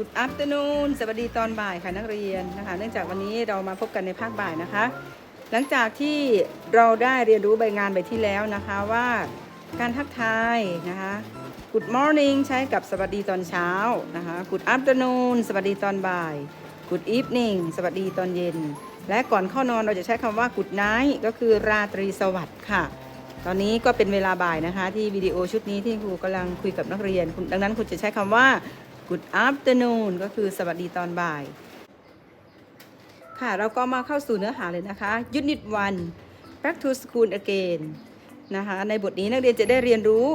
Good afternoon สวัสดีตอนบ่ายค่ะนักเรียนนะคะ เนื่องจากวันนี้เรามาพบกันในภาคบ่ายนะคะ หลังจากที่เราได้เรียนรู้ใบงานใบที่แล้วนะคะว่าการทักทายนะคะ Good morning ใช้กับสวัสดีตอนเช้านะคะ Good afternoon สวัสดีตอนบ่าย Good evening สวัสดีตอนเย็น และก่อนเข้านอนเราจะใช้คำว่า Good night ก็คือราตรีสวัสดิ์ค่ะตอนนี้ก็เป็นเวลาบ่ายนะคะ ที่วิดีโอชุดนี้ที่ครูกำลังคุยกับนักเรียน ดังนั้นคุณจะใช้คำว่า Good afternoon ก็คือสวัสดีตอนบ่าย ค่ะ เราก็มาเข้าสู่เนื้อหาเลยนะคะ Unit 1 Back to School Again นะคะ ในบทนี้นักเรียนจะได้เรียนรู้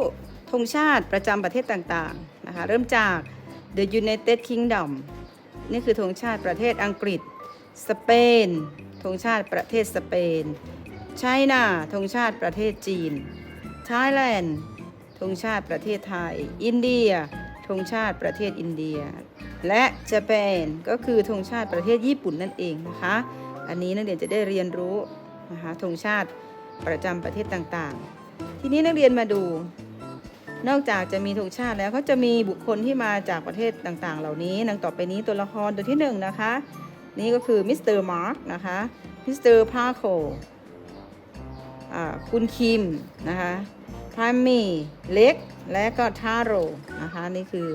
ธงชาติประจำประเทศต่างๆ นะคะ เริ่มจาก The United Kingdom นี่คือธงชาติประเทศอังกฤษ สเปน ธงชาติประเทศสเปน ไชน่า ธงชาติประเทศจีน ไทยแลนด์ ธงชาติประเทศไทย อินเดีย ธงชาติประเทศอินเดีย และญี่ปุ่นก็คือธงชาติประเทศญี่ปุ่นนั่นเองนะคะ อันนี้นักเรียนจะได้เรียนรู้นะคะธงชาติประจำประเทศต่างๆ ทีนี้นักเรียนมาดู นอกจากจะมีธงชาติแล้วก็จะมีบุคคลที่มาจากประเทศต่างๆ เหล่านี้ดังต่อไปนี้ตัวละครตัวที่หนึ่งนะคะ นี่ก็คือมิสเตอร์มาร์กนะคะมิสเตอร์พาโคคุณคิมนะคะ พามีเล็ก และก็ทาโรนะคะ นี่คือ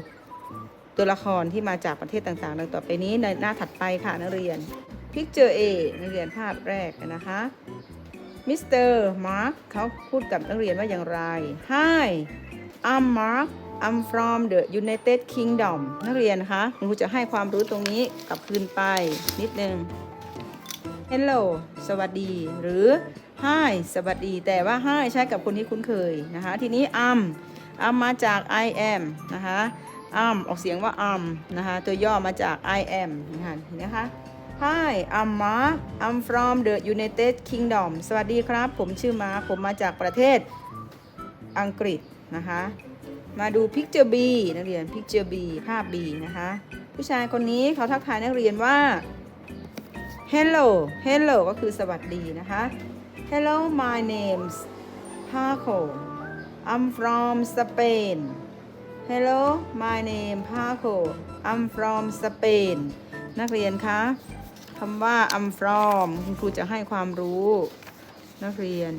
ตัวละครที่มาจากประเทศต่างๆ ดังต่อไปนี้ในหน้าถัดไปค่ะนักเรียน Picture A นักเรียนภาพแรกนะคะมิสเตอร์มาร์คเขาพูดกับนักเรียนว่าอย่างไร Hi I'm Mark I'm from the United Kingdom นักเรียนคะคุณครูจะให้ความรู้ตรงนี้กลับคืนไปนิดนึง Hello สวัสดี หรือ Hi สวัสดี แต่ว่า Hi ใช้กับคนที่คุ้นเคยนะคะ ทีนี้ am am มาจาก I am นะคะ am ออกเสียงว่า am นะคะ ตัวย่อมาจาก I am นะคะเห็นไหมคะ Hi I'm Mark I'm from the United Kingdom สวัสดีครับ ผมชื่อมาร์คผมมาจากประเทศอังกฤษนะคะ มาดู Picture B นักเรียน Picture B ภาพ B นะคะ ผู้ชายคนนี้เขาทักทายนักเรียนว่า Hello Hello ก็คือสวัสดีนะคะ Hello my name's Paco I'm from Spain Hello my name Paco I'm from Spain นักเรียนคะคำว่า I'm from คุณครูจะให้ความรู้ นักเรียน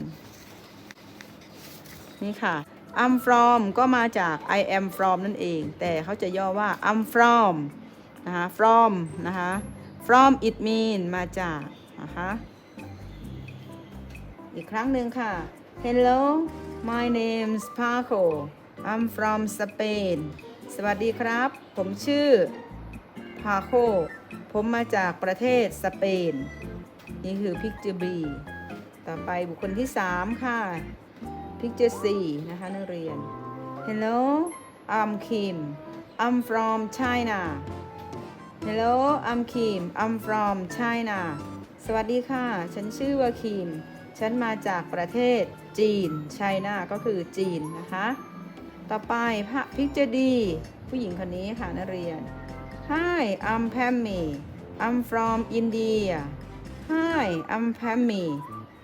นี่ค่ะ I'm from ก็มาจาก I am from นั่นเอง แต่เขาจะย่อว่า I'm from นะคะ from นะคะ from it mean มาจากนะคะอีกครั้งหนึ่งค่ะ Hello my name's Paco I'm from Spain สวัสดีครับ ผมชื่อ Paco ผมมาจากประเทศสเปน นี่คือ Picture B ต่อไปบุคคลที่ 3 ค่ะ Picture C นะคะนักเรียน Hello I'm Kim I'm from China Hello I'm Kim I'm from China สวัสดีค่ะ ฉันชื่อว่าคิม ฉันมาจากประเทศจีน China ก็คือจีนนะคะ ต่อไปพระพิกเจดี ผู้หญิงคนนี้ค่ะนักเรียน Hi I'm Pammy I'm from India Hi I'm Pammy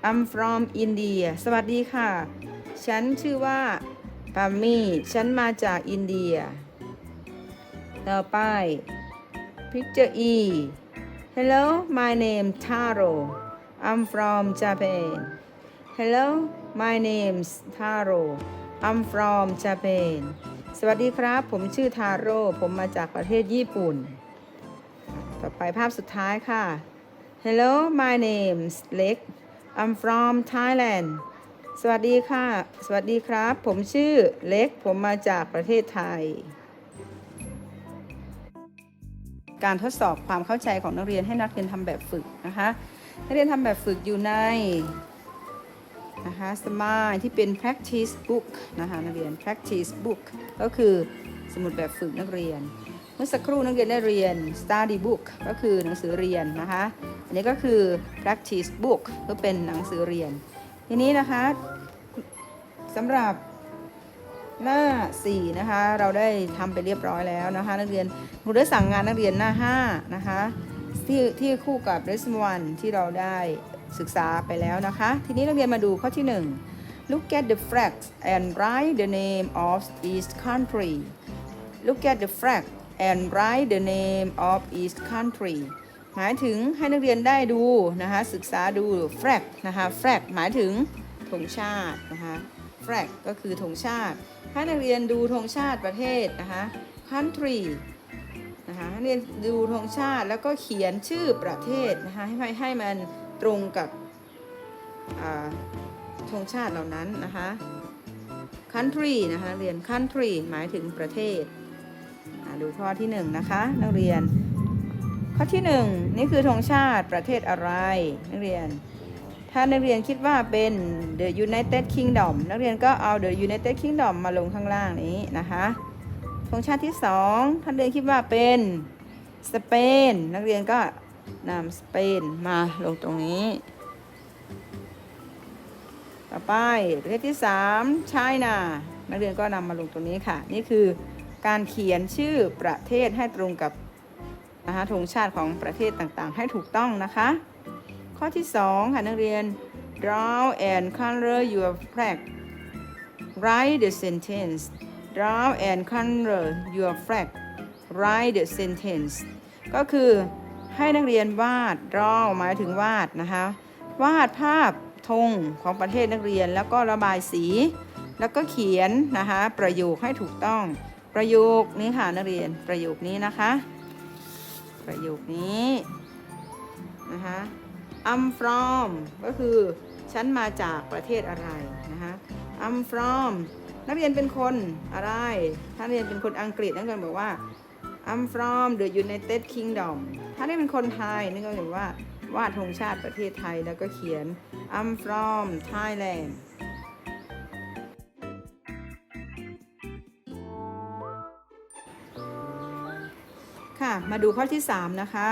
I'm from India สวัสดีค่ะ ฉันชื่อว่าปามี่ ฉันมาจากอินเดีย ต่อไป Picture E Hello my name Taro I'm from Japan Hello my name's Taro I'm from Japan สวัสดีครับ ผมชื่อทาโร่ ผมมาจากประเทศญี่ปุ่น ต่อไปภาพสุดท้ายค่ะ Hello my name's Leg I'm from Thailand สวัสดีค่ะ สวัสดีครับ ผมชื่อเล็ก ผมมาจากประเทศไทย การทดสอบความเข้าใจของนักเรียนให้นักเรียนทำแบบฝึกนะคะ นักเรียนทำแบบฝึกอยู่ในนะคะสมายที่เป็น practice book นะคะนักเรียน practice book ก็คือสมุดแบบฝึกนักเรียน เมื่อสักครู่นักเรียนได้เรียน study book ก็คือหนังสือเรียนนะคะ อันนี้ก็คือ practice book ก็เป็นหนังสือเรียน ทีนี้นะคะสำหรับ หน้า 4 นะคะ เราได้ทำไปเรียบร้อยแล้วนะคะ นักเรียนครูได้สั่งงานนักเรียนหน้า 5 นะคะ ที่ที่คู่กับ lesson 1ที่เราได้ศึกษาไปแล้วนะคะ ทีนี้นักเรียนมาดูข้อที่ 1 look at the flags and write the name of each country look at the flag and write the name of each country หมายถึงให้นักเรียนได้ดูนะคะ ศึกษาดู flag นะคะ flag หมายถึงธงชาตินะคะ flag ก็คือธงชาติให้นักเรียนดูธงชาติประเทศนะคะ country นะคะให้นักเรียนดูธงชาติแล้วก็เขียนชื่อประเทศนะคะให้ให้ให้มันตรงกับธงชาติเหล่านั้นนะคะ country นะคะเรียน country หมายถึงประเทศดูข้อที่หนึ่งนะคะนักเรียน ข้อที่หนึ่งนี่คือธงชาติประเทศอะไร นักเรียน ถ้านักเรียนคิดว่าเป็น the United Kingdom นักเรียนก็เอา the United Kingdom มาลงข้างล่างนี้นะคะธงชาติที่สองถ้านักเรียนคิดว่าเป็นสเปนนักเรียนก็นำสเปนมาลงตรงนี้ ต่อไปประเทศที่3 China นักเรียนก็นำมาลงตรงนี้ค่ะ นี่คือการเขียนชื่อประเทศให้ตรงกับนะคะธงชาติของประเทศต่างๆ ให้ถูกต้องนะคะ ข้อที่ 2 ค่ะนักเรียน draw and color your flag write the sentence draw and color your flag write the sentence ก็คือให้นักเรียนวาด draw หมายถึงวาดนะคะ วาดภาพธงของประเทศนักเรียนแล้วก็ระบายสี แล้วก็เขียนนะคะประโยคให้ถูกต้อง ประโยคนี้ค่ะนักเรียนประโยคนี้นะคะ ประโยคนี้นะคะ I'm from ก็คือฉันมาจากประเทศอะไรนะคะ I'm from นักเรียนเป็นคนอะไร ถ้าเรียนเป็นคนอังกฤษนักเรียนบอกว่า I'm from the United Kingdom ถ้าได้เป็นคนไทยนั่นก็หมายว่าวาดธงชาติประเทศไทยแล้วก็เขียน I'm from Thailand ค่ะ มาดูข้อที่ 3 นะคะ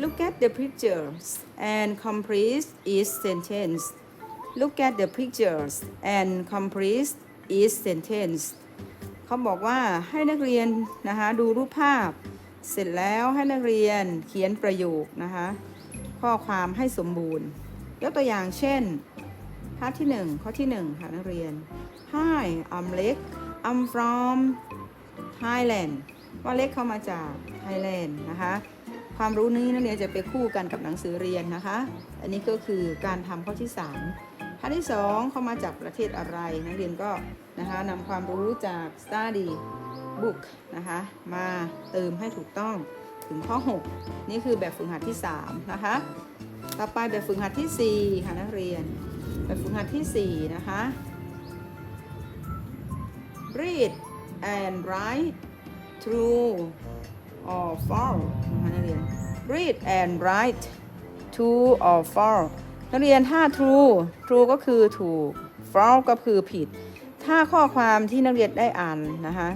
Look at the pictures and complete each sentence Look at the pictures and complete each sentence เขาบอกว่าให้นักเรียนนะคะดูรูปภาพ เสร็จแล้วให้นักเรียนเขียนประโยคนะคะข้อความให้สมบูรณ์ ยกตัวอย่างเช่นภาพที่ 1 ข้อที่1ค่ะนักเรียน Hi I'm Leg I'm from Thailand ว่าเล็กเข้ามาจากไทยแลนด์นะคะ ความรู้นี้นักเรียนจะไปคู่กันกับหนังสือเรียนนะคะ อันนี้ก็คือการทำข้อที่3ข้อที่ 2 เข้ามาจากประเทศอะไร นักเรียนก็นะคะนำความรู้จาก study book นะคะมาเติมให้ถูกต้องถึงข้อ 6 นี่คือแบบฝึกหัดที่ 3 นะคะ ต่อไปแบบฝึกหัดที่ 4 ค่ะนักเรียน แบบฝึกหัดที่ 4 นะคะ read and write true or false นะคะนักเรียน read and write true or false นักเรียนถ้า true true ก็คือถูก false ก็คือผิด ถ้าข้อความที่นักเรียนได้อ่านนะคะ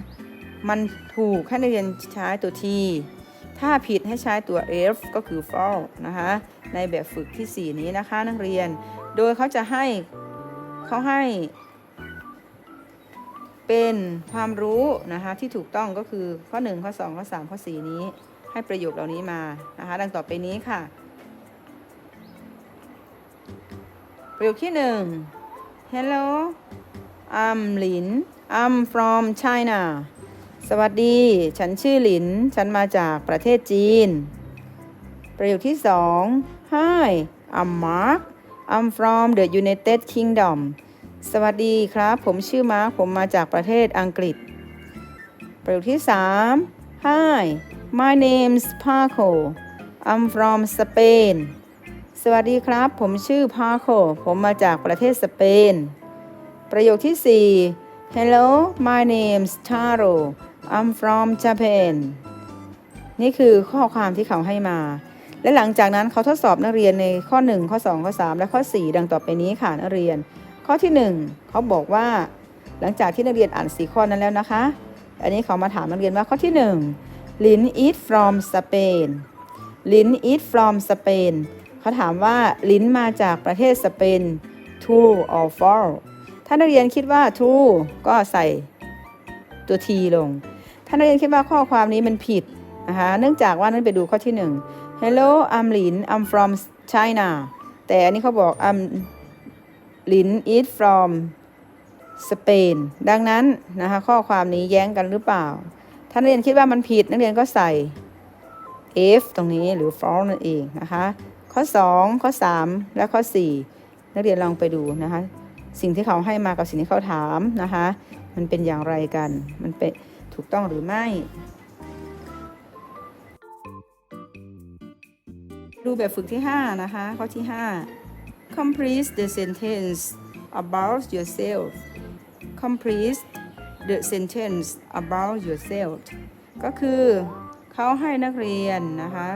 มันถูกให้นักเรียนใช้ตัว t ถ้าผิดให้ใช้ตัว f ก็คือ false นะคะในแบบฝึกที่ 4 นี้นะคะนักเรียน โดยเขาจะให้เขาให้ เป็นความรู้นะคะที่ถูกต้องก็คือข้อ 1 ข้อ 2 ข้อ 3 ข้อ 4 นี้ ให้ประโยคเหล่านี้มานะคะดังต่อไปนี้ค่ะ ประโยคที่ 1 Hello I'm Lin I'm from China สวัสดี ฉันชื่อหลิน ฉันมาจากประเทศจีน ประโยคที่ 2 Hi I'm Mark I'm from the United Kingdom สวัสดีครับ ผมชื่อมาร์คผมมาจากประเทศอังกฤษ ประโยคที่ 3 Hi my name's Paco I'm from Spain สวัสดีครับ ผมชื่อ Paco ผมมาจากประเทศสเปน ประโยคที่ 4 Hello my name's Taro I'm from Japan นี่คือข้อความที่เขาให้มา และหลังจากนั้นเขาทดสอบนักเรียนในข้อ 1 ข้อ 2 ข้อ 3 และข้อ 4 ดังต่อไปนี้ค่ะนักเรียน ข้อที่ 1เขาบอกว่า หลังจากที่นักเรียนอ่านสีข้อนั้นแล้วนะคะ อันนี้เขามาถามนักเรียนว่าข้อที่1ลิน eat from Spain ลิน eat from Spain เขาถามว่าลินมาจากประเทศสเปน true or false ถ้านักเรียนคิดว่า true ก็ใส่ตัว t ลง ถ้านักเรียนคิดว่าข้อความนี้มันผิดนะคะเนื่องจากว่านั้นไปดูข้อที่ 1 Hello I'm Lin I'm from China แต่อันนี้เขาบอก I'm Lin is from Spain ดังนั้นนะคะข้อความนี้แย้งกันหรือเปล่า ถ้านักเรียนคิดว่ามันผิดนักเรียนก็ใส่ f ตรงนี้หรือ for นั่นเองนะคะ ข้อ 2 ข้อ 3 และข้อ 4 นักเรียนลองไปดูนะคะ สิ่งที่เขาให้มากับสิ่งที่เขาถามนะคะ มันเป็นอย่างไรกัน มันเป็นถูกต้องหรือไม่ ดูแบบฝึกที่ 5 นะคะ ข้อที่ 5 complete the sentence about yourself complete the sentence about yourself ก็คือเขาให้นักเรียนนะคะ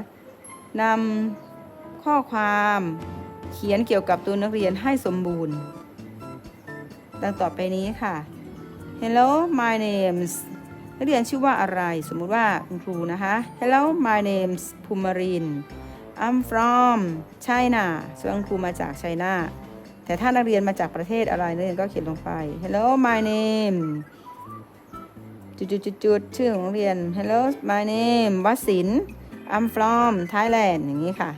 นำข้อความเขียนเกี่ยวกับตัวนักเรียนให้สมบูรณ์ ดังต่อไปนี้ค่ะ Hello my name's นักเรียนชื่อว่าอะไร สมมุติว่าคุณครูนะคะ Hello my name's Pumarin I'm from China ส่วนคุณครูมาจากไชน่าแต่ถ้านักเรียนมาจากประเทศอะไรนักเรียนก็เขียนลงไป Hello my name จุดๆๆชื่อของเรียน Hello my name วัสิน I'm from Thailand อย่างนี้ค่ะ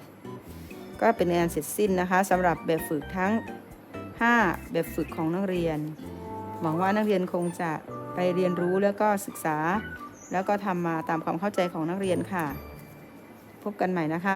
ก็เป็นงานเสร็จสิ้นนะคะสำหรับแบบฝึกทั้ง 5 แบบฝึกของนักเรียน หวังว่านักเรียนคงจะไปเรียนรู้แล้วก็ศึกษา แล้วก็ทำมาตามความเข้าใจของนักเรียนค่ะ พบกันใหม่นะคะ